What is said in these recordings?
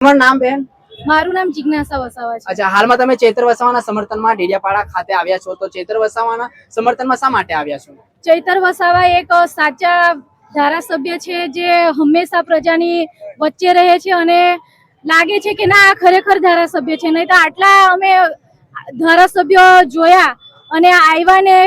તમારું નામ બેન? મારું નામ જિજ્ઞાસા વસાવા છે. અચ્છા હાલમાં તમે ચેતર વસાવાના સમર્થનમાં ડેડિયાપાડા ખાતે આવ્યા છો. તો ચેતર વસાવાના સમર્થનમાં શા માટે આવ્યા છો? ચૈતર વસાવા એક સાચા ધારાસભ્ય છે જે હંમેશા પ્રજાની વચ્ચે રહે છે અને લાગે છે કે ના આ ખરેખર ધારાસભ્ય છે. નહીં તો આટલા અમે ધારાસભ્યો જોયા અને આવ્યા ને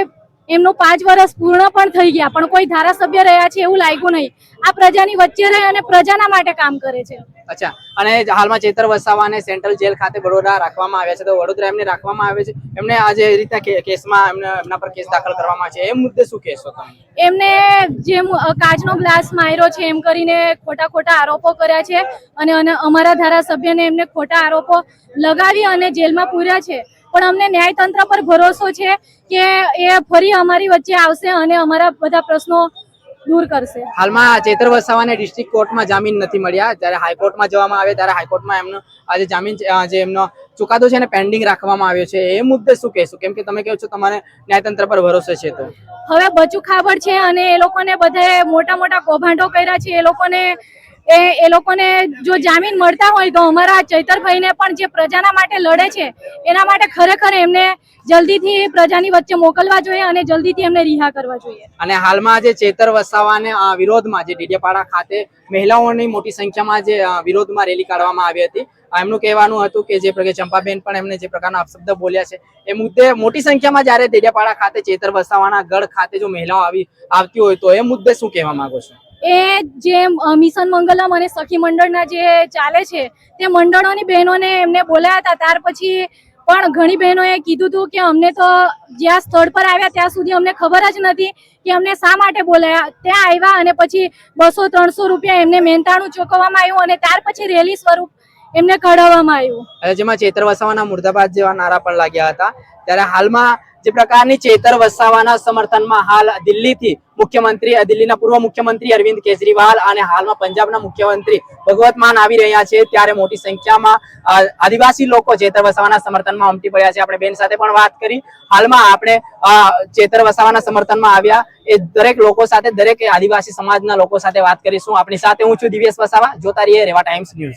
એમનું પાંચ વર્ષ પૂર્ણ પણ થઈ ગયા પણ કોઈ ધારાસભ્ય રહ્યા છે એવું લાગ્યું નહીં. આ પ્રજાની વચ્ચે રહે અને પ્રજાના માટે કામ કરે છે. અચ્છા અને હાલમાં ચેતર વસાવાને સેન્ટ્રલ જેલ ખાતે વડોદરા રાખવામાં આવ્યા છે તો વડોદરા એમને રાખવામાં આવે છે. એમને આજે એ રીતે કેસમાં એમને એમના પર કેસ દાખલ કરવામાં છે એ મુદ્દે શું કહેશો તમે? એમને જે કાચનો ગ્લાસ માર્યો છે એમ કરીને ખોટા ખોટા આરોપો કર્યા છે અને અને અમારા ધારાસભ્યને એમને ખોટા આરોપો લગાવી અને જેલમાં પૂર્યા છે. પણ અમને ન્યાયતંત્ર પર ભરોસો છે કે એ ફરી અમારી વચ્ચે આવશે અને અમારા બધા પ્રશ્નો દૂર કરશે. હાલમાં ચેતર વસાવાને ડિસ્ટ્રિક્ટ કોર્ટમાં જામીન નથી મળ્યા. જ્યારે હાઈકોર્ટમાં જવામાં આવે ત્યારે હાઈકોર્ટમાં એમનો આજે જામીન જે એમનો ચુકાદો છે એને પેન્ડિંગ રાખવામાં આવ્યો છે. એ મુદ્દે શું કહેશું? કેમ કે તમે કહો છો તમારે ન્યાયતંત્ર પર ભરોસો છે તો. હવે બચુ ખાબડ છે અને એ લોકોને બધાએ મોટા મોટા કૌભાંડો કર્યા છે. એ લોકોને એ એ લોકોને જો જામીન મળતા હોય તો અમારા ચૈતરભાઈને પણ જે પ્રજાના માટે લડે છે, એના માટે ખરેખર એમને જલ્દીથી પ્રજાની વચ્ચે મોકલવા જોઈએ અને જલ્દીથી એમને રિહા કરવા જોઈએ. અને હાલમાં જે ચેતર વસાવાને વિરોધમાં જે ડીડેપાડા ખાતે મહિલાઓની મોટી સંખ્યામાં જે વિરોધમાં રેલી કાઢવામાં આવી હતી એમનું કહેવાનું હતું કે જે પ્રકારે ચંપાબેન પણ એમને જે પ્રકારના અપશબ્દ બોલ્યા છે, એ મુદ્દે મોટી સંખ્યામાં જ્યારે ડેડિયાપાડા ખાતે ચેતર વસાવાના ગઢ ખાતે જો મહિલાઓ આવી, આવતી હોય તો એ મુદ્દે શું કહેવા માંગો છો? એ જે મિશન મંગલમ અને સખી મંડળના જે ચાલે છે, તે મંડળોની બહેનોને એમને બોલાયા હતા. ત્યાર પછી પણ ઘણી બહેનોએ કીધું હતું કે અમને તો જ્યાં સ્થળ પર આવ્યા ત્યાં સુધી અમને ખબર જ નથી કે અમને શા માટે બોલાયા. ત્યાં આવ્યા અને પછી બસો ત્રણસો રૂપિયા એમને મહેનતાણું ચૂકવવામાં આવ્યું અને ત્યાર પછી રેલી સ્વરૂપ એમને કઢાવવામાં આવ્યું. અને જેમાં ચેતર વસાવાના મુર્દાબાદ જેવા નારા પણ લાગ્યા હતા. ત્યારે હાલમાં જે પ્રકારની ચેતર વસાવાના સમર્થનમાં હાલ દિલ્હીથી મુખ્યમંત્રી દિલ્હીના પૂર્વ મુખ્યમંત્રી અરવિંદ કેજરીવાલ અને હાલમાં પંજાબના મુખ્યમંત્રી ભગવત માન આવી રહ્યા છે. ત્યારે મોટી સંખ્યામાં આદિવાસી લોકો ચેતર વસાવાના સમર્થનમાં ઉમટી પડ્યા છે. આપણે બેન સાથે પણ વાત કરી. હાલમાં આપણે ચેતર વસાવાના સમર્થનમાં આવ્યા. એ દરેક લોકો સાથે, દરેક આદિવાસી સમાજના લોકો સાથે વાત કરીશું. આપણી સાથે હું છું દિવ્યેશ વસાવા. જોતા રહીએ રેવા ટાઈમ્સ ન્યૂઝ.